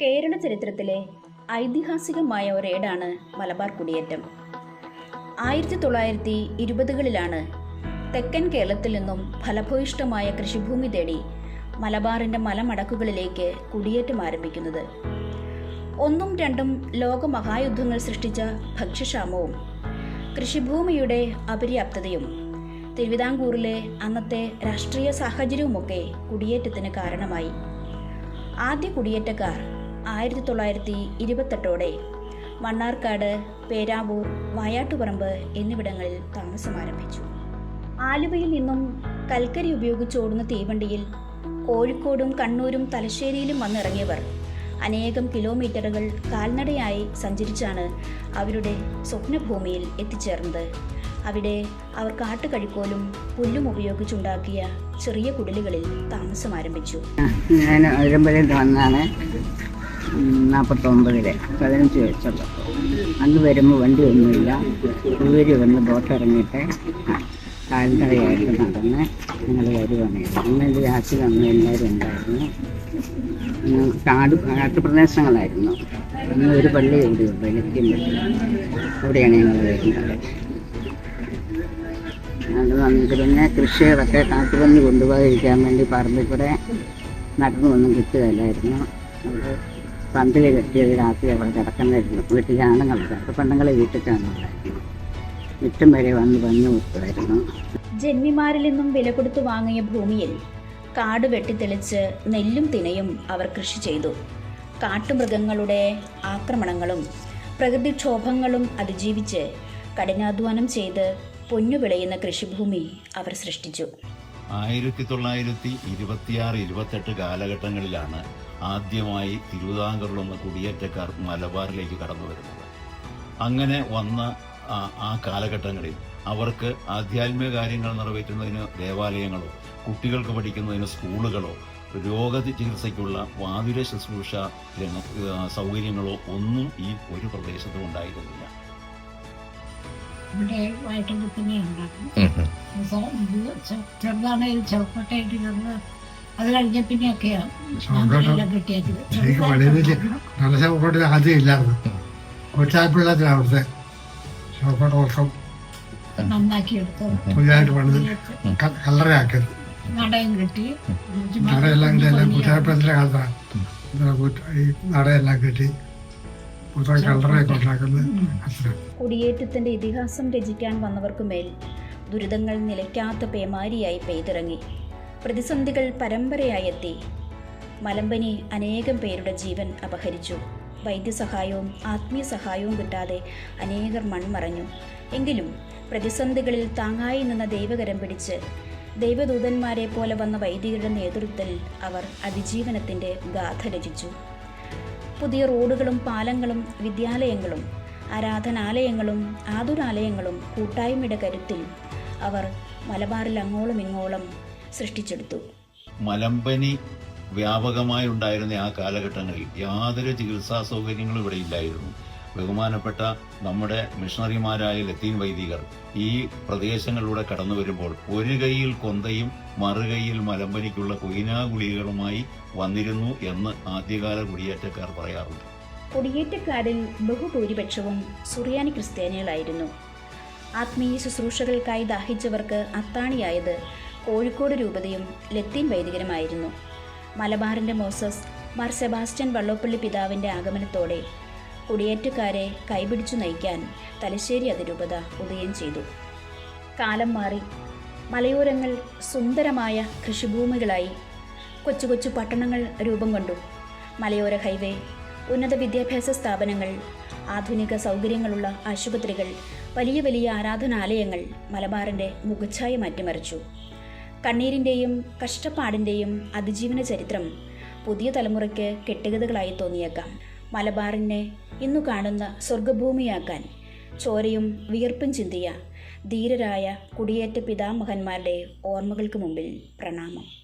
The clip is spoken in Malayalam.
ചരിത്രത്തിലെ ഐതിഹാസികമായ ഒരേടാണ് മലബാർ കുടിയേറ്റം. ആയിരത്തി തൊള്ളായിരത്തി ഇരുപതുകളിലാണ് തെക്കൻ കേരളത്തിൽ നിന്നും ഫലഭൂയിഷ്ടമായ കൃഷിഭൂമി തേടി മലബാറിന്റെ മലമടക്കുകളിലേക്ക് കുടിയേറ്റം ആരംഭിക്കുന്നത്. ഒന്നും രണ്ടും ലോകമഹായുദ്ധങ്ങൾ സൃഷ്ടിച്ച ഭക്ഷ്യക്ഷാമവും കൃഷിഭൂമിയുടെ അപര്യാപ്തതയും തിരുവിതാംകൂറിലെ അന്നത്തെ രാഷ്ട്രീയ സാഹചര്യവുമൊക്കെ കുടിയേറ്റത്തിന് കാരണമായി. ആദ്യ കുടിയേറ്റക്കാർ ആയിരത്തി തൊള്ളായിരത്തി ഇരുപത്തെട്ടോടെ മണ്ണാർക്കാട് പേരാവൂർ വായാട്ടുപറമ്പ് എന്നിവിടങ്ങളിൽ താമസം ആരംഭിച്ചു. ആലുവയിൽ നിന്നും കൽക്കരി ഉപയോഗിച്ച് ഓടുന്ന തീവണ്ടിയിൽ കോഴിക്കോടും കണ്ണൂരും തലശ്ശേരിയിലും വന്നിറങ്ങിയവർ അനേകം കിലോമീറ്ററുകൾ കാൽനടയായി സഞ്ചരിച്ചാണ് അവരുടെ സ്വപ്നഭൂമിയിൽ എത്തിച്ചേർന്നത്. അവിടെ അവർ കാട്ടുകഴിക്കോലും പുല്ലും ഉപയോഗിച്ചുണ്ടാക്കിയ ചെറിയ കുടിലുകളിൽ താമസം ആരംഭിച്ചു. ഞാൻ വന്നാണ് നാൽപ്പത്തൊമ്പതിൽ പതിനഞ്ച് വയസ്സുള്ള അന്ന് വരുമ്പോൾ വണ്ടിയൊന്നുമില്ല ഇവർ വന്ന് ബോട്ട് ഇറങ്ങിയിട്ട് കാൽനടയായിട്ട് നടന്ന് ഞങ്ങൾ വരുവാണ്. അന്ന് എന്റെ രാത്രി അമ്മ എല്ലാവരും ഉണ്ടായിരുന്നു. കാട് കാട്ടുപ്രദേശങ്ങളായിരുന്നു അന്ന് ഒരു പള്ളി ഇവിടെയുണ്ട് ലക്ഷ്യം അവിടെയാണ് ഞങ്ങൾ വരുന്നത്. അത് വന്നിട്ട് പിന്നെ കൃഷികളൊക്കെ കാട്ടുപന്നി കൊണ്ടുപോകാതിരിക്കാൻ വേണ്ടി പറമ്പിൽ കൂടെ നടന്നൊന്നും കിട്ടുകയില്ലായിരുന്നു അവിടെ പന്തിൽ കെട്ടിയത് രാത്രി അവിടെ കിടക്കണമായിരുന്നു വീട്ടിൽ ആണുങ്ങൾക്ക് അപ്പോൾ പെണ്ണുങ്ങളെ വീട്ടിൽ കാണുന്നുണ്ടായിരുന്നു മുറ്റം വരെ വന്ന് വന്നു നോക്കുമായിരുന്നു ജന്മിമാരിൽ നിന്നും വില കൊടുത്തു വാങ്ങിയ ഭൂമിയിൽ കാട് വെട്ടിത്തെളിച്ച് നെല്ലും തിനയും അവർ കൃഷി ചെയ്തു. കാട്ടുമൃഗങ്ങളുടെ ആക്രമണങ്ങളും പ്രകൃതിക്ഷോഭങ്ങളും അതിജീവിച്ച് കഠിനാധ്വാനം ചെയ്ത് പൊന്നു വിളയുന്ന കൃഷിഭൂമി അവർ സൃഷ്ടിച്ചു. ആയിരത്തി തൊള്ളായിരത്തി ഇരുപത്തിയാറ് ഇരുപത്തെട്ട് കാലഘട്ടങ്ങളിലാണ് ആദ്യമായി തിരുവിതാംകൂറിൽ നിന്ന് കുടിയേറ്റക്കാർ മലബാറിലേക്ക് കടന്നു വരുന്നത്. അങ്ങനെ വന്ന ആ- കാലഘട്ടങ്ങളിൽ അവർക്ക് ആധ്യാത്മിക കാര്യങ്ങൾ നിറവേറ്റുന്നതിന് ദേവാലയങ്ങളോ കുട്ടികൾക്ക് പഠിക്കുന്നതിന് സ്കൂളുകളോ രോഗ ചികിത്സയ്ക്കുള്ള വാതുര ശുശ്രൂഷ സൗകര്യങ്ങളോ ഒന്നും ഈ ഒരു പ്രദേശത്തും ഉണ്ടായിരുന്നില്ല. ഇവിടെ വയറ്റിൽ പിന്നെ ഉണ്ടാക്കും ചെറുതാണെങ്കിൽ ചെറുപ്പട്ടായിട്ട് ചെറുത് അത് കഴിഞ്ഞ പിന്നെയൊക്കെയാ. എല്ലാം കിട്ടിയത് ശരിക്കും വെളിയിൽ നല്ല ശവക്കോട്ടിൽ ആദ്യം ഇല്ലായിരുന്നു. കൊച്ചാപ്പിള്ളത്തിൽ അവിടുത്തെ. ശവക്കോട്ട വർഷം പുതിയതായിട്ട് പണിത് കല്ലറയാക്കിയത് നടയും കിട്ടി. നടയെല്ലാം എല്ലാം കാലത്താണ് ഈ നടയെല്ലാം കെട്ടി. കുടിയേറ്റത്തിന്റെ ഇതിഹാസം രചിക്കാൻ വന്നവർക്കുമേൽ ദുരിതങ്ങൾ നിലയ്ക്കാത്ത പേമാരിയായി പെയ്തിറങ്ങി. പ്രതിസന്ധികൾ പരമ്പരയായെത്തി. മലമ്പനി അനേകം പേരുടെ ജീവൻ അപഹരിച്ചു. വൈദ്യസഹായവും ആത്മീയ സഹായവും കിട്ടാതെ അനേകർ മൺമറഞ്ഞു. എങ്കിലും പ്രതിസന്ധികളിൽ താങ്ങായി നിന്ന ദൈവകരം പിടിച്ച് ദൈവദൂതന്മാരെ പോലെ വന്ന വൈദികരുടെ നേതൃത്വത്തിൽ അവർ അതിജീവനത്തിന്റെ ഗാഥ രചിച്ചു. പുതിയ റോഡുകളും പാലങ്ങളും വിദ്യാലയങ്ങളും ആരാധനാലയങ്ങളും ആതുരാലയങ്ങളും കൂട്ടായ്മയുടെ കരുത്തിൽ അവർ മലബാറിൽ അങ്ങോളം ഇങ്ങോളം സൃഷ്ടിച്ചെടുത്തു. മലമ്പനി വ്യാപകമായി ഉണ്ടായിരുന്ന ആ കാലഘട്ടങ്ങളിൽ യാതൊരു ചികിത്സാ സൗകര്യങ്ങളും ഇവിടെ ഇല്ലായിരുന്നു. ബഹുമാനപ്പെട്ട നമ്മുടെ മിഷണറിമാരായ ലത്തീൻ വൈദികർ ഈ പ്രദേശങ്ങളിലൂടെ കടന്നു വരുമ്പോൾ ഒരു കൈയിൽ കൊന്തയും മറുകൈയിൽ മലമ്പനിക്കുള്ള കുയിനാ ഗുളികകളുമായി വന്നിരുന്നു എന്ന് ആദ്യകാല കുടിയേറ്റക്കാർ പറയാറുണ്ട്. കുടിയേറ്റക്കാരിൽ ബഹുഭൂരിപക്ഷവും സുറിയാനി ക്രിസ്ത്യാനികളായിരുന്നു. ആത്മീയ ശുശ്രൂഷകൾക്കായി ദാഹിച്ചവർക്ക് അത്താണിയായത് കോഴിക്കോട് രൂപതയും ലത്തീൻ വൈദികരുമായിരുന്നു മലബാറിന്റെ മോസസ് മാർ സെബാസ്റ്റ്യൻ വള്ളോപ്പള്ളി പിതാവിന്റെ ആഗമനത്തോടെ കുടിയേറ്റക്കാരെ കൈപിടിച്ചു നയിക്കാൻ തലശ്ശേരി അതിരൂപത ഉദയം ചെയ്തു. കാലം മാറി മലയോരങ്ങൾ സുന്ദരമായ കൃഷിഭൂമികളായി കൊച്ചു കൊച്ചു പട്ടണങ്ങൾ രൂപം കൊണ്ടു. മലയോര ഹൈവേ ഉന്നത വിദ്യാഭ്യാസ സ്ഥാപനങ്ങൾ ആധുനിക സൗകര്യങ്ങളുള്ള ആശുപത്രികൾ വലിയ വലിയ ആരാധനാലയങ്ങൾ മലബാറിന്റെ മുഖച്ഛായ മാറ്റിമറിച്ചു. കണ്ണീരിന്റെയും കഷ്ടപ്പാടിന്റെയും അതിജീവന ചരിത്രം പുതിയ തലമുറയ്ക്ക് കെട്ടുകഥകളായി തോന്നിയേക്കാം. മലബാറിനെ ഇന്നു കാണുന്ന സ്വർഗഭൂമിയാക്കാൻ ചോരയും വിയർപ്പും ചിന്തിയ ധീരരായ കുടിയേറ്റ പിതാമഹന്മാരുടെ ഓർമ്മകൾക്ക് മുമ്പിൽ പ്രണാമം.